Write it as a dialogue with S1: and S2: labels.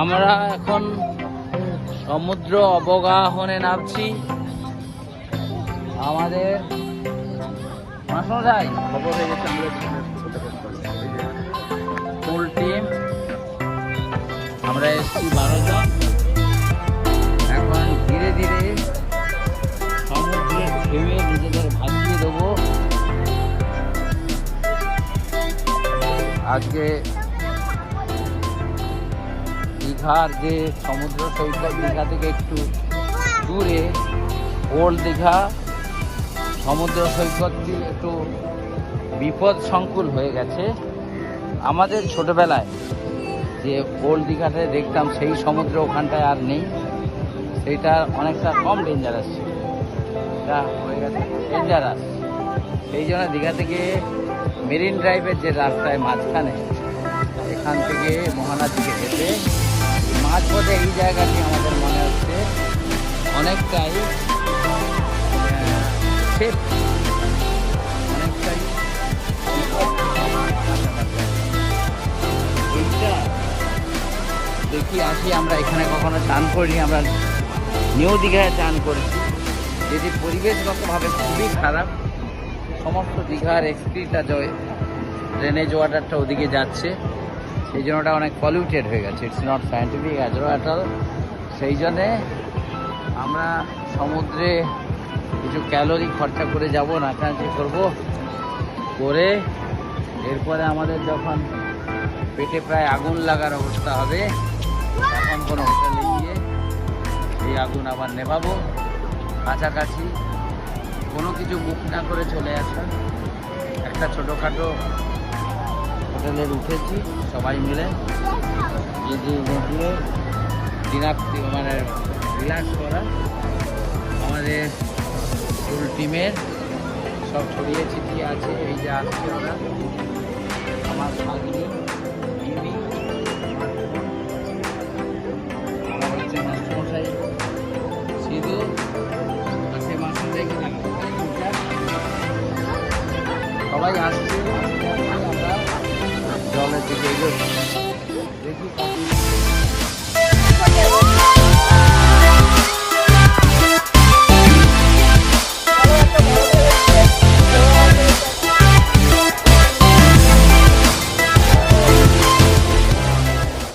S1: আমরা এখন সমুদ্র অবগাহনে নামছি। আমাদের মাসমশাই।
S2: খবর হয়ে গেছে আমরা
S1: ফুল টিম আমরা এসেছি বারো জন। আজকে দীঘার যে সমুদ্র সৈকত দীঘা থেকে একটু দূরে, ওল্ড দীঘা সমুদ্র সৈকতটি একটু বিপদ সংকুল হয়ে গেছে। আমাদের ছোটবেলায় যে ওল্ড দীঘাতে দেখতাম, সেই সমুদ্র ওখানটায় আর নেই। সেইটা অনেকটা কম ডেঞ্জারাস ছিল। হয়ে গেছে ডেঞ্জারাস সেই জন্য দীঘা থেকে মেরিন ড্রাইভের যে রাস্তায় মাঝখানে, এখান থেকে মহানার দিকে যেতে মাঝ পথে এই জায়গাটি আমাদের মনে হচ্ছে অনেকটাই দেখি, আসি আমরা এখানে কখনো চান করিনি, আমরা নিউ দীঘায় চান করেছি। যেটি পরিবেশগতভাবে খুবই খারাপ। সমস্ত দীঘার এক্সপিটা ড্রেনেজ ওয়াটারটা ওদিকে যাচ্ছে। সেই জন্য ওটা অনেক পলিউটেড হয়ে গেছে। It's not scientific as at সেই জন্যে আমরা সমুদ্রে কিছু ক্যালোরি খরচা করে যাব, নাচানাচি করব। করে এরপরে আমাদের যখন পেটে প্রায় আগুন লাগার অবস্থা হবে, তখন কোনো হোটেলে গিয়ে সেই আগুন আবার নেভাবো। কাছাকাছি কোনো কিছু বুক না করে চলে আসা। একটা ছোটোখাটো হোটেলে উঠেছি সবাই মিলে। যদি দিয়ে ডিনার মানে রিল্যাক্স করা। আমাদের ফুল টিমের সব ছড়িয়ে ছিটিয়ে আছে, এই যে আসছে ওরা। আমার ভাগ্নি মিমি, আমার হচ্ছে সিধু। সবাই আসছে। আমরা জলের দিকে